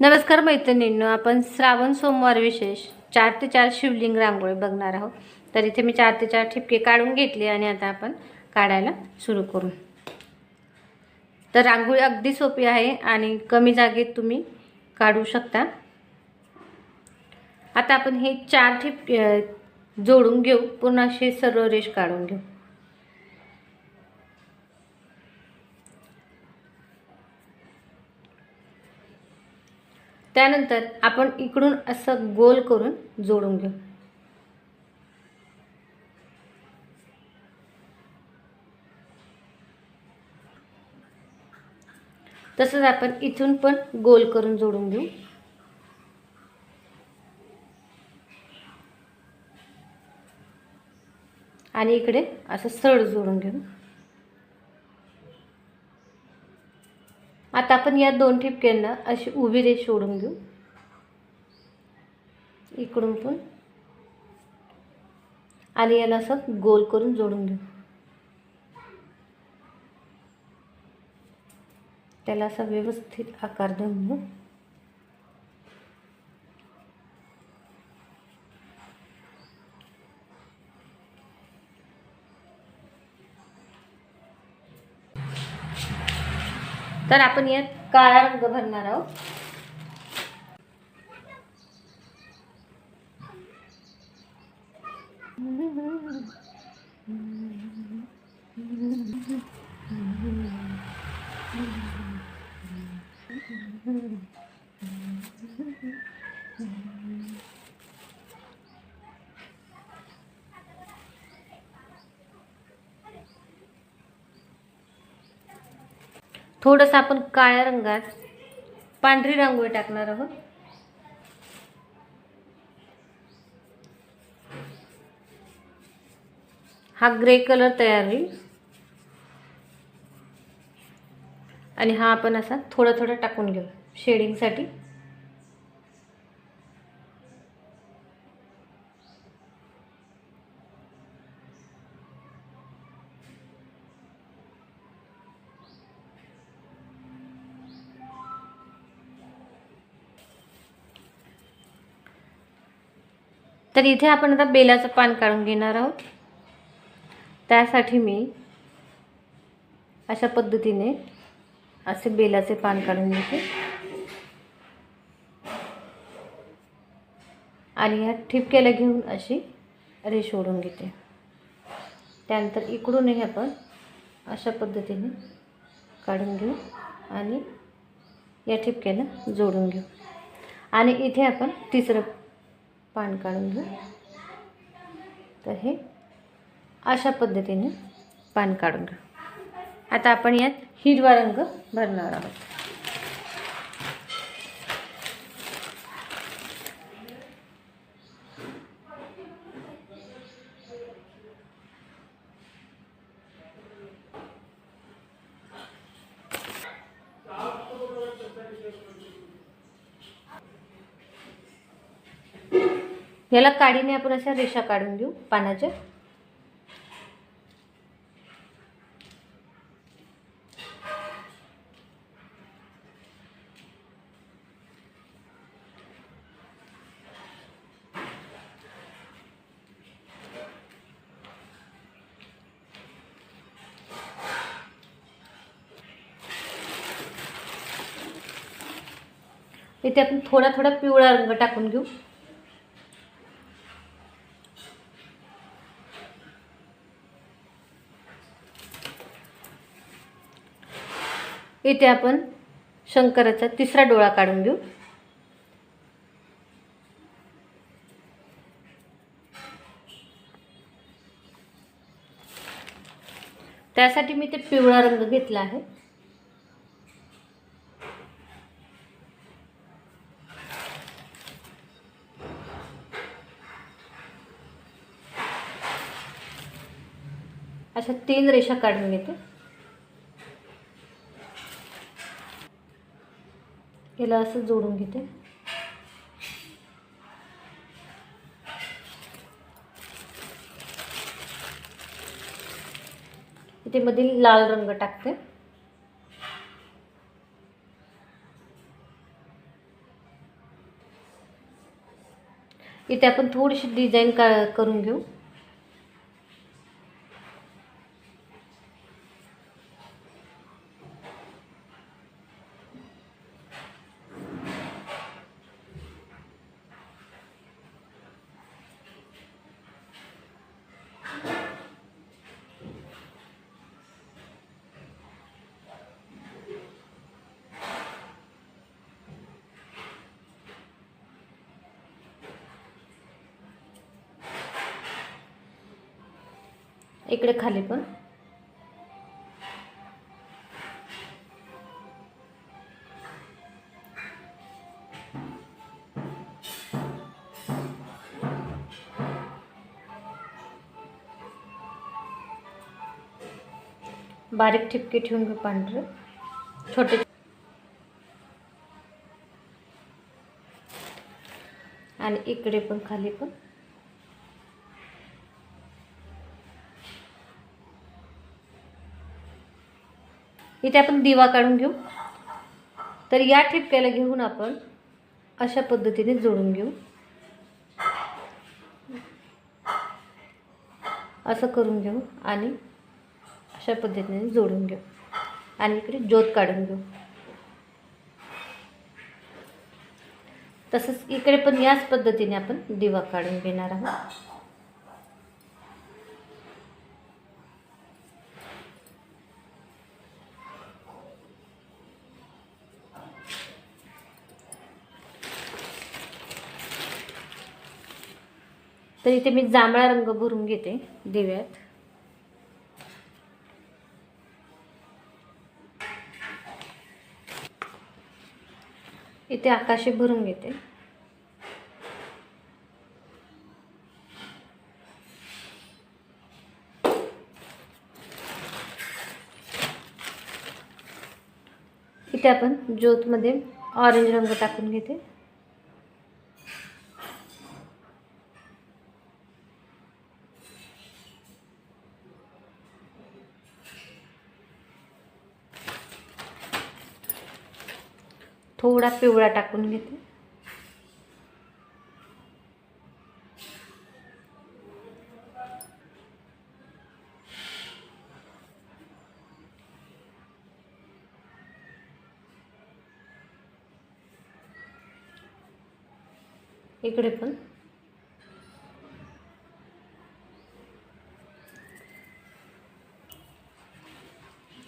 नमस्कार मैत्रिणींनो आपण श्रावण सोमवार विशेष चार ते चार शिवलिंग रांगोळी बघणार आहोत. तर इथे मी चार ते चार ठिपके काढून घेतले आणि आता आपण काढायला सुरू करू. तर रांगोळी अगदी सोपी आहे आणि कमी जागेत तुम्ही काढू शकता. आता आपण हे चार ठिपके जोडून घेऊ. पूर्ण अशी सर्व रेष काढून घेऊ. त्यानंतर आपण इकडून असं गोल करून जोडून घेऊ. तसंच आपण इथून पण गोल करून जोडून घेऊ. आणि इकडे असं सड जोडून घेऊ. आता आपण या दोन ठिपक्यांना अशी उभी रेष ओढून घेऊ. इकडून पण. आणि याला असं गोल करून जोडून घेऊ. त्याला असा व्यवस्थित आकार देऊन घेऊ. तर आपण यात काळा रंग भरणार आहोत. थोडंसं आपण काळ्या रंगात पांढरी रांगोळी टाकणार आहोत. हा ग्रे कलर तयार होईल. आणि हा आपण असा थोडा थोडा टाकून घेऊ शेडिंगसाठी तर इथे आपण आता बेलाचं पान काढून घेणार आहोत. त्यासाठी मी अशा पद्धतीने असे बेलाचे पान काढून घेते. आणि ह्या ठिपक्याला घेऊन अशी रेष ओढून घेते. त्यानंतर इकडूनही आपण अशा पद्धतीने काढून घेऊ आणि या ठिपक्याला जोडून घेऊ. आणि इथे आपण तिसरं पान काढून घ्या तर हे अशा पद्धतीने पान काढून घ्या आता आपण यात हिरवा रंग भरणार आहोत. याला काडीने आपण अशा रेषा काढून घेऊ पानाच्या. इथे आपण थोडा थोडा पिवळा रंग टाकून घेऊ. इथे आपण शंकराचा तिसरा डोळा काढून घेऊ. त्यासाठी मी ते पिवळा रंग घेतला आहे. अशा तीन रेषा काढून घेते. याला असं जोडून घेते. इथे मधील लाल रंग टाकते. इथे आपण थोडीशी डिझाईन का करून घेऊ. इकडे खाली पण. बारीक ठिपके ठेवून घेऊ पांढरे. छोटे आणि इकडे पण खाली पण. इथे आपण दिवा काढून घेऊ. तर या ठिपक्याला घेऊन आपण अशा पद्धतीने जोडून घेऊ. असं करून घेऊ आणि अशा पद्धतीने जोडून घेऊ. आणि इकडे ज्योत काढून घेऊ. तसंच इकडे पण याच पद्धतीने आपण दिवा काढून घेणार आहोत. तर इथे मी जांभळा रंग भरून घेते दिव्यात. इथे आकाशी भरून घेते. इथे आपण ज्योतमध्ये ऑरेंज रंग टाकून घेते. थोडा पिवळा टाकून घेते. इकडे पण.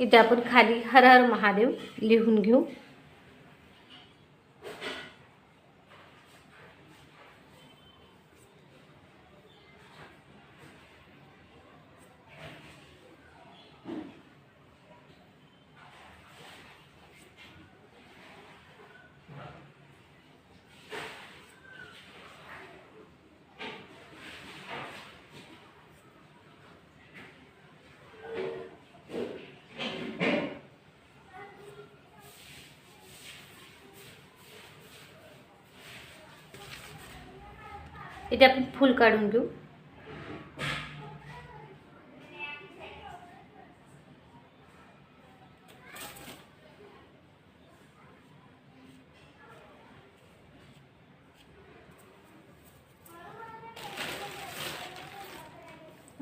इथे आपण खाली हर हर महादेव लिहून घेऊ. इथे आपण फूल काढून घेऊ.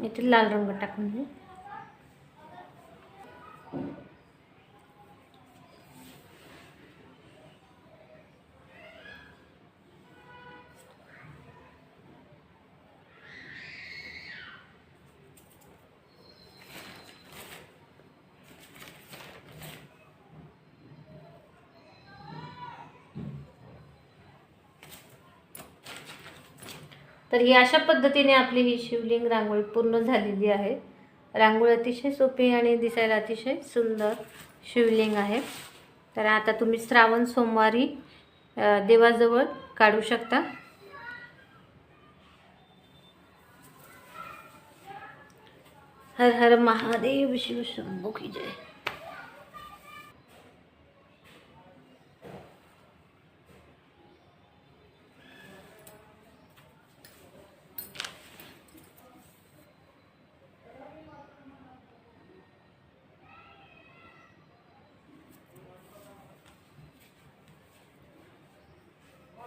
इथे लाल रंग टाकून घेऊ. तर ही अशा पद्धतीने आपली ही शिवलिंग रांगोळी पूर्ण झालेली आहे. रांगोळी अतिशय सोपी आणि दिसायला अतिशय सुंदर शिवलिंग आहे. तर आता तुम्ही श्रावण सोमवारी देवाजवळ काढू शकता. हर हर महादेव शिव शंभू की जय.